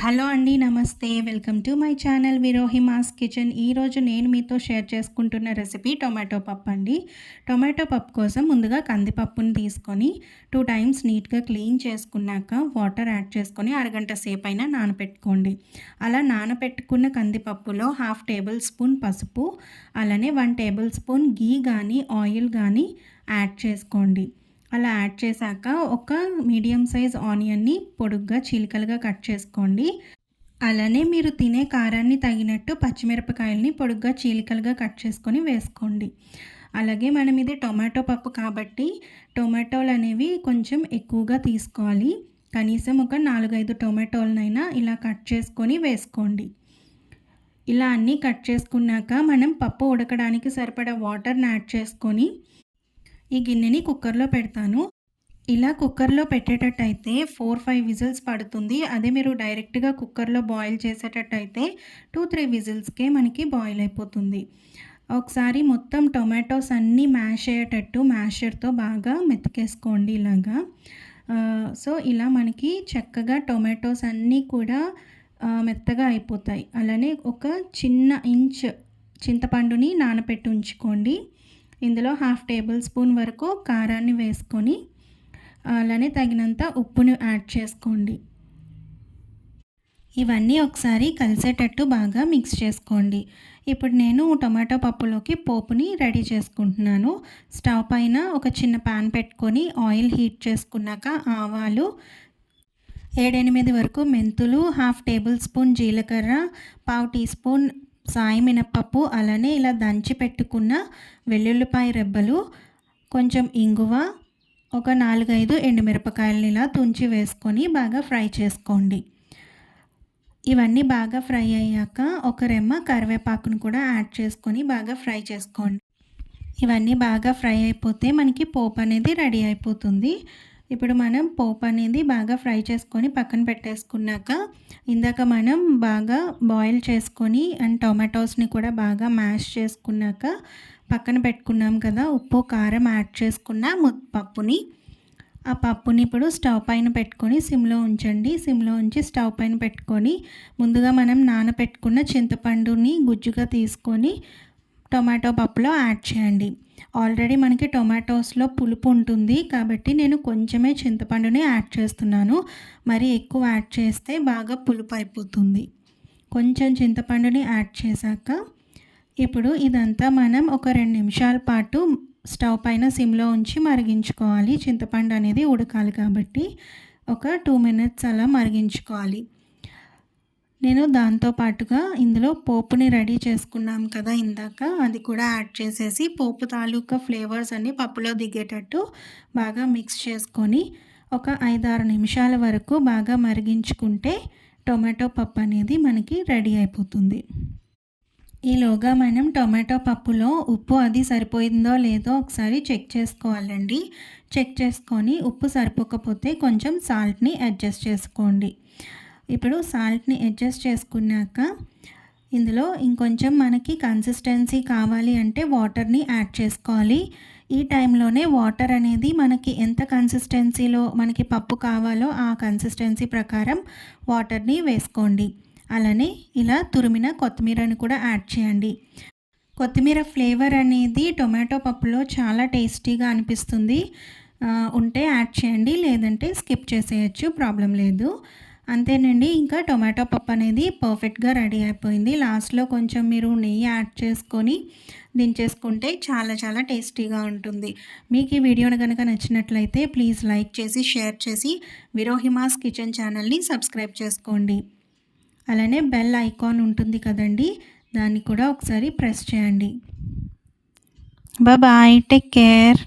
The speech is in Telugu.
హలో అండి నమస్తే. వెల్కమ్ టు మై ఛానల్ విరోహిమాస్ కిచెన్. ఈరోజు నేను మీతో షేర్ చేసుకుంటున్న రెసిపీ టొమాటో పప్పు అండి. టొమాటో పప్పు కోసం ముందుగా కందిపప్పుని తీసుకొని టూ టైమ్స్ నీట్గా క్లీన్ చేసుకున్నాక వాటర్ యాడ్ చేసుకొని అరగంట సేపు అయినా నానపెట్టుకోండి. అలా నానపెట్టుకున్న కందిపప్పులో హాఫ్ టేబుల్ స్పూన్ పసుపు అలానే వన్ టేబుల్ స్పూన్ గీ కానీ ఆయిల్ కానీ యాడ్ చేసుకోండి. అలా యాడ్ చేశాక ఒక మీడియం సైజ్ ఆనియన్ని పొడుగ్గా చీలికలుగా కట్ చేసుకోండి. అలానే మీరు తినే కారాన్ని తగినట్టు పచ్చిమిరపకాయల్ని పొడుగ్గా చీలికలుగా కట్ చేసుకొని వేసుకోండి. అలాగే మనం ఇది టొమాటో పప్పు కాబట్టి టొమాటోలు అనేవి కొంచెం ఎక్కువగా తీసుకోవాలి. కనీసం ఒక నాలుగైదు టొమాటోలనైనా ఇలా కట్ చేసుకొని వేసుకోండి. ఇలా అన్నీ కట్ చేసుకున్నాక మనం పప్పు ఉడకడానికి సరిపడా వాటర్ని యాడ్ చేసుకొని ఈ గిన్నెని కుక్కర్లో పెడతాను. ఇలా కుక్కర్లో పెట్టేటట్టయితే ఫోర్ ఫైవ్ విజిల్స్ పడుతుంది. అదే మీరు డైరెక్ట్గా కుక్కర్లో బాయిల్ చేసేటట్టయితే టూ త్రీ విజిల్స్కే మనకి బాయిల్ అయిపోతుంది. ఒకసారి మొత్తం టొమాటోస్ అన్నీ మ్యాష్ అయ్యేటట్టు మ్యాషర్తో బాగా మెతికేసుకోండి ఇలాగా. సో ఇలా మనకి చక్కగా టొమాటోస్ అన్నీ కూడా మెత్తగా అయిపోతాయి. అలానే ఒక చిన్న ఇంచ్ చింతపండుని నానపెట్టి ఉంచుకోండి. ఇందులో హాఫ్ టేబుల్ స్పూన్ వరకు కారాన్ని వేసుకొని అలానే తగినంత ఉప్పును యాడ్ చేసుకోండి. ఇవన్నీ ఒకసారి కలిసేటట్టు బాగా మిక్స్ చేసుకోండి. ఇప్పుడు నేను టొమాటో పప్పులోకి పోపుని రెడీ చేసుకుంటున్నాను. స్టవ్ పైన ఒక చిన్న పాన్ పెట్టుకొని ఆయిల్ హీట్ చేసుకున్నాక ఆవాలు ఏడెనిమిది వరకు మెంతులు హాఫ్ టేబుల్ స్పూన్ జీలకర్ర పావు టీ స్పూన్ సాయి మినప్పప్పు అలానే ఇలా దంచి పెట్టుకున్న వెల్లుల్లిపాయ రెబ్బలు కొంచెం ఇంగువ ఒక నాలుగైదు ఎండుమిరపకాయలను ఇలా తుంచి వేసుకొని బాగా ఫ్రై చేసుకోండి. ఇవన్నీ బాగా ఫ్రై అయ్యాక ఒక రెమ్మ కరివేపాకును కూడా యాడ్ చేసుకొని బాగా ఫ్రై చేసుకోండి. ఇవన్నీ బాగా ఫ్రై అయిపోతే మనకి పోపు అనేది రెడీ అయిపోతుంది. ఇప్పుడు మనం పోపు అనేది బాగా ఫ్రై చేసుకొని పక్కన పెట్టేసుకున్నాక ఇందాక మనం బాగా బాయిల్ చేసుకొని అండ్ టొమాటోస్ని కూడా బాగా మ్యాష్ చేసుకున్నాక పక్కన పెట్టుకున్నాం కదా ఉప్పు కారం యాడ్ చేసుకున్న పప్పుని. ఆ పప్పుని ఇప్పుడు స్టవ్ పైన పెట్టుకొని సిమ్లో ఉంచండి. సిమ్లో ఉంచి స్టవ్ పైన పెట్టుకొని ముందుగా మనం నానబెట్టుకున్న చింతపండుని గుజ్జుగా తీసుకొని టొమాటో పప్పులో యాడ్ చేయండి. ఆల్రెడీ మనకి టొమాటోస్లో పులుపు ఉంటుంది కాబట్టి నేను కొంచెమే చింతపండుని యాడ్ చేస్తున్నాను. మరి ఎక్కువ యాడ్ చేస్తే బాగా పులుపు అయిపోతుంది. కొంచెం చింతపండుని యాడ్ చేశాక ఇప్పుడు ఇదంతా మనం ఒక రెండు నిమిషాల పాటు స్టవ్ పైన సిమ్లో ఉంచి మరిగించుకోవాలి. చింతపండు అనేది ఉడకాలి కాబట్టి ఒక టూ మినిట్స్ అలా మరిగించుకోవాలి. నేను దాంతో పాటుగా ఇందులో పోపుని రెడీ చేసుకున్నాం కదా ఇందాక. అది కూడా యాడ్ చేసేసి పోపు తాలూకా ఫ్లేవర్స్ అన్ని పప్పులో దిగేటట్టు బాగా మిక్స్ చేసుకొని ఒక ఐదారు నిమిషాల వరకు బాగా మరిగించుకుంటే టొమాటో పప్పు అనేది మనకి రెడీ అయిపోతుంది. ఈలోగా మనం టొమాటో పప్పులో ఉప్పు అది సరిపోయిందో లేదో ఒకసారి చెక్ చేసుకోవాలండి. చెక్ చేసుకొని ఉప్పు సరిపోకపోతే కొంచెం సాల్ట్ని అడ్జస్ట్ చేసుకోండి. ఇప్పుడు సాల్ట్ని అడ్జస్ట్ చేసుకున్నాక ఇందులో ఇంకొంచెం మనకి కన్సిస్టెన్సీ కావాలి అంటే వాటర్ని యాడ్ చేసుకోవాలి. ఈ టైంలోనే వాటర్ అనేది మనకి ఎంత కన్సిస్టెన్సీలో మనకి పప్పు కావాలో ఆ కన్సిస్టెన్సీ ప్రకారం వాటర్ని వేసుకోండి. అలానే ఇలా తురిమిన కొత్తిమీరని కూడా యాడ్ చేయండి. కొత్తిమీర ఫ్లేవర్ అనేది టొమాటో పప్పులో చాలా టేస్టీగా అనిపిస్తుంది. ఉంటే యాడ్ చేయండి లేదంటే స్కిప్ చేసేయచ్చు ప్రాబ్లం లేదు. అంతేనండి. ఇంకా టొమాటో పప్పు అనేది పర్ఫెక్ట్గా రెడీ అయిపోయింది. లాస్ట్లో కొంచెం మీరు నెయ్యి యాడ్ చేసుకొని దించేసుకుంటే చాలా చాలా టేస్టీగా ఉంటుంది. మీకు ఈ వీడియోని కనుక నచ్చినట్లయితే ప్లీజ్ లైక్ చేసి షేర్ చేసి విరోహిమాస్ కిచెన్ ఛానల్ని సబ్స్క్రైబ్ చేసుకోండి. అలానే బెల్ ఐకాన్ ఉంటుంది కదండి దాన్ని కూడా ఒకసారి ప్రెస్ చేయండి. Bye take care.